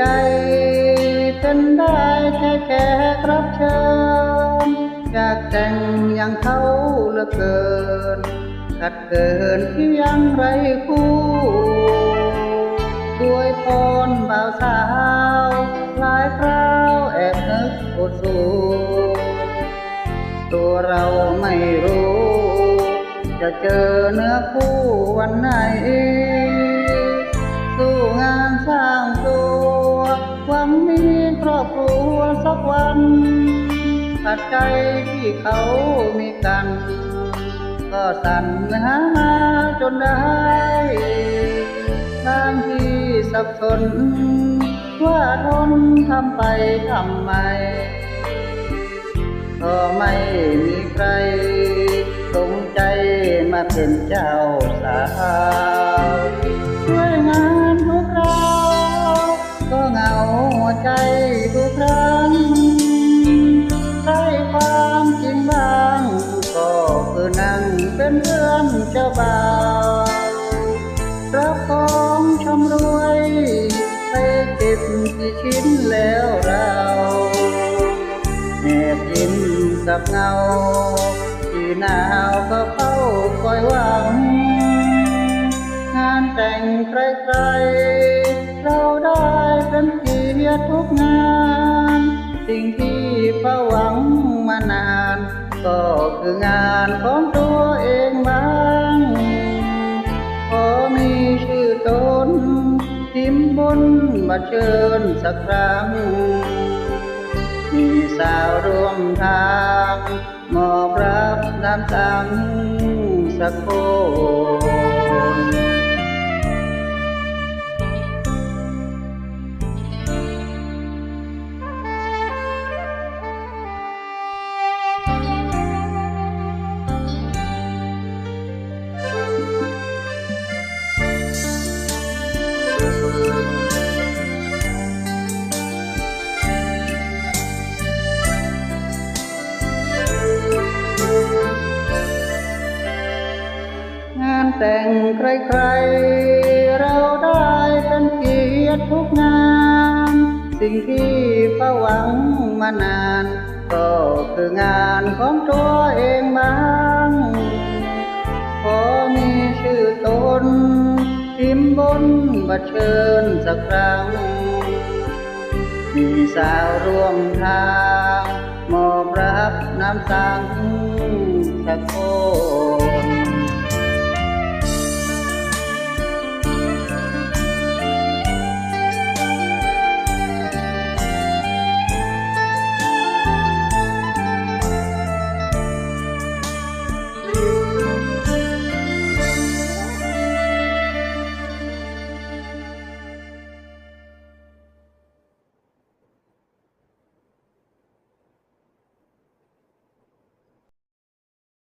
ใด เป็นได้แค่แขกรับเชิญอยากแต่งอย่างเขาเหลือเกินขัดเกินที่ยังไรคู่ช่วยพรบ่าวสาวหลายคราวแอบนึกอดสูตัวเราไม่รู้ จะเจอเนื้อคู่วันไหน สู้งานสร้าง มีครอบครัวสักวันปัจจัยที่เขามีกัน ก็สั่นหามจนได้บางทีสับสน ว่าทนทำไปทำไม ก็ไม่มีใครสงใจมาเป็นเจ้าสาวำรวยไปเก็บกี่ชิ้นแล้วเราแอบยิ้มกับเงา ที่หนาวก็เฝ้าคอยหวัง งานแต่งใครๆเราได้เป็นเกียรติทุกงาน สิ่งที่ประหวังมานาน ก็คืองานของตัวเองบ้า ทิมบนมาเชิญสักครั้ง มีสาวร่วมทางมอบรับน้ำตังสักคน แต่งใครๆ เราได้เป็นเกียรติทุกงาน สิ่งที่ประหวังมานาน ก็คืองานของตัวเองบ้างขอมีชื่อตนทิมบนบัตรเชิญสักครั้ง มีสาวร่วมทางมอบรับน้ำสังสักคน